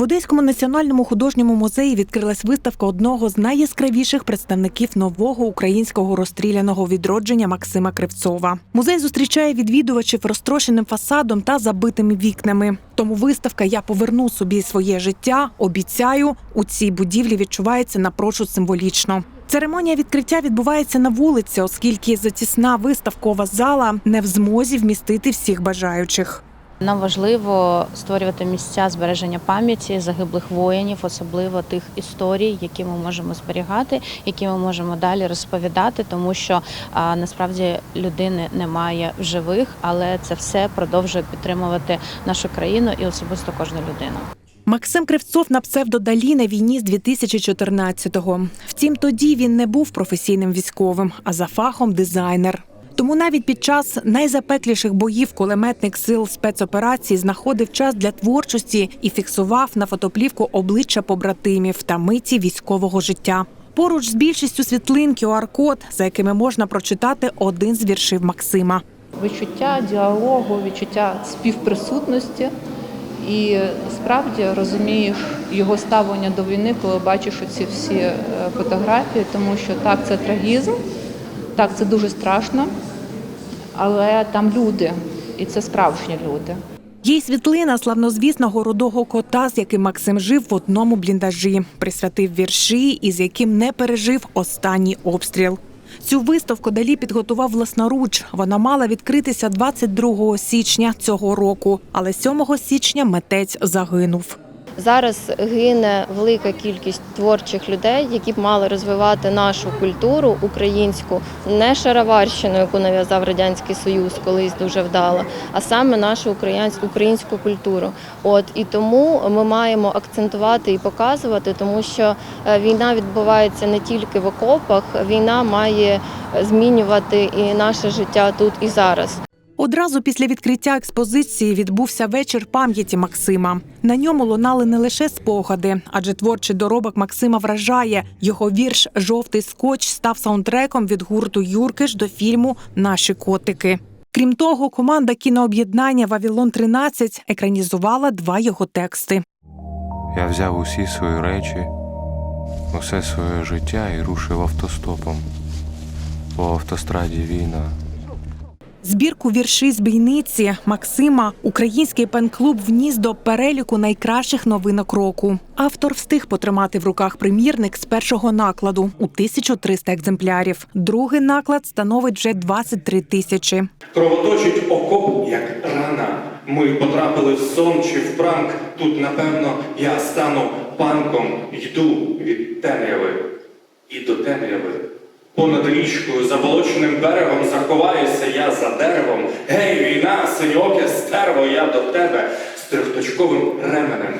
В Одеському національному художньому музеї відкрилась виставка одного з найяскравіших представників нового українського розстріляного відродження Максима Кривцова. Музей зустрічає відвідувачів розтрошеним фасадом та забитими вікнами. Тому виставка Я поверну собі своє життя. Обіцяю, у цій будівлі відчувається напрочуд символічно. Церемонія відкриття відбувається на вулиці, оскільки затісна виставкова зала не в змозі вмістити всіх бажаючих. Нам важливо створювати місця збереження пам'яті загиблих воїнів, особливо тих історій, які ми можемо зберігати, які ми можемо далі розповідати, тому що а, насправді людини немає в живих, але це все продовжує підтримувати нашу країну і особисто кожну людину. Максим Кривцов на псевдодалі на війні з 2014-го. Втім, тоді він не був професійним військовим, а за фахом дизайнер. Тому навіть під час найзапекліших боїв кулеметник сил спецоперації знаходив час для творчості і фіксував на фотоплівку обличчя побратимів та миті військового життя. Поруч з більшістю світлин QR-код, за якими можна прочитати один з віршів Максима. відчуття діалогу, відчуття співприсутності. І справді розумієш його ставлення до війни, коли бачиш оці всі е, фотографії, тому що так, це трагізм, так, це дуже страшно, але там люди, і це справжні люди. Є й світлина славнозвісного рудого кота, з яким Максим жив в одному бліндажі, присвятив вірші і з яким не пережив останній обстріл. Цю виставку далі підготував власноруч. Вона мала відкритися 22 січня цього року, але 7 січня митець загинув. Зараз гине велика кількість творчих людей, які б мали розвивати нашу культуру українську, не шароварщину, яку нав'язав радянський союз, колись дуже вдало, а саме нашу українську культуру. От і тому ми маємо акцентувати і показувати, тому що е, війна відбувається не тільки в окопах, війна має е, змінювати і наше життя тут і зараз. Одразу після відкриття експозиції відбувся вечір пам'яті Максима. На ньому лунали не лише спогади, адже творчий доробок Максима вражає. Його вірш Жовтий скотч став саундтреком від гурту Юркиш до фільму Наші котики. Крім того, команда кінооб'єднання Вавілон 13 екранізувала два його тексти. Я взяв усі свої речі, усе своє життя і рушив автостопом. По автостраді війна. Збірку вірші з бійниці Максима український пен-клуб вніс до переліку найкращих новинок року. Автор встиг потримати в руках примірник з першого накладу у 1300 екземплярів. Другий наклад становить вже 23 тисячі. Кровоточить окоп, як рана. Ми потрапили в сон чи в пранк. Тут, напевно, я стану панком, йду від темряви і до темряви. Понад річкою, заболоченим берегом заховаюся я за деревом. Гей, війна, синьоке стерво, я до тебе з трьохточковим ременем.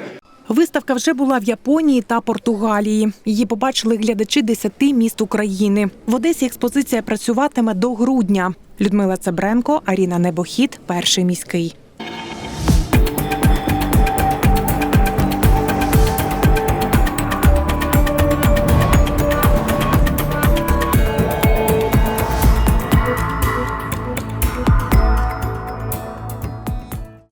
Виставка вже була в Японії та Португалії. Її побачили глядачі 10 міст України. В Одесі експозиція працюватиме до грудня. Людмила Цебренко, Аріна Небохід, перший міський.